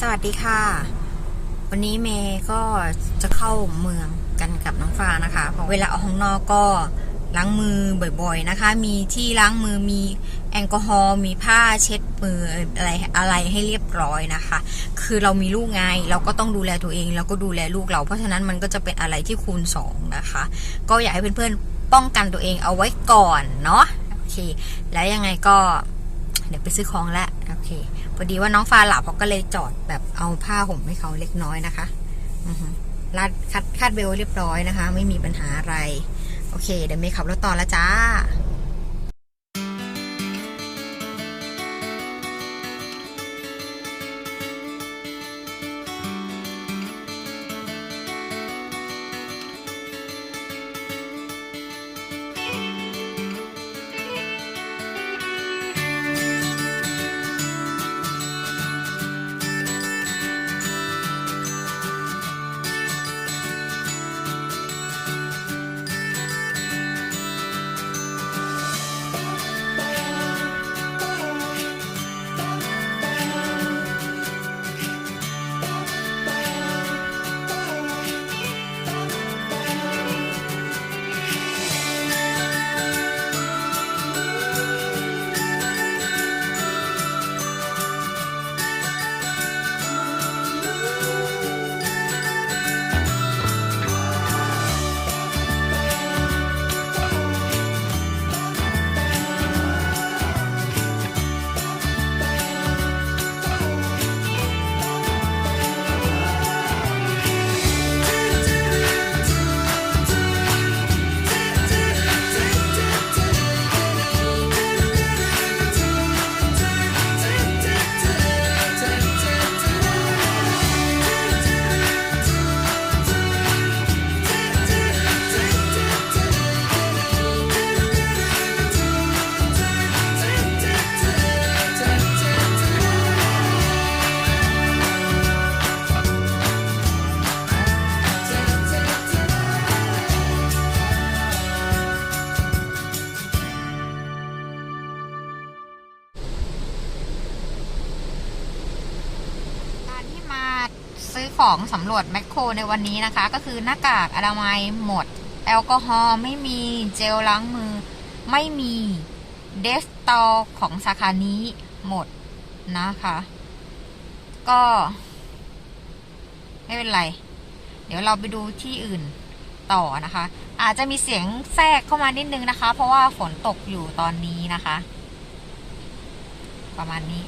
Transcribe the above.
สวัสดีค่ะ วันนี้เมย์ก็จะเข้าเมืองกันกับน้องฟ้านะคะเพราะเวลาออกข้างนอกก็ล้างมือบ่อยๆนะคะ มีที่ล้างมือมีแอลกอฮอล์มีผ้าเช็ดมืออะไรอะไรให้เรียบร้อยนะคะ คือเรามีลูกไงเราก็ต้องดูแลตัวเองแล้วก็ดูแลลูกเรา เพราะฉะนั้นมันก็จะเป็นอะไรที่คูณสองนะคะ ก็อยากให้เพื่อนๆป้องกันตัวเองเอาไว้ก่อนเนาะโอเค แล้วยังไงก็เดี๋ยวไปซื้อของแล้ว เค พอดีว่าน้องฟ้าหลับเขาก็เลยจอดแบบเอาผ้าห่มให้เขาเล็กน้อยนะคะลาดคัดคาดเบลเรียบร้อยนะคะ ไม่มีปัญหาอะไร โอเค เดี๋ยวเมย์ขับรถต่อแล้วจ้า ซื้อของสำรวจแมคโครในวันนี้นะคะ ก็คือหน้ากากอนามัยหมด แอลกอฮอล์ไม่มีเจลล้างมือ ไม่มีเดสตอลของสาขานี้หมดนะคะ ก็ ไม่เป็นไร เดี๋ยวเราไปดูที่อื่นต่อนะคะ อาจจะมีเสียงแทรกเข้ามานิดนึงนะคะ เพราะว่าฝนตกอยู่ตอนนี้นะคะ ประมาณนี้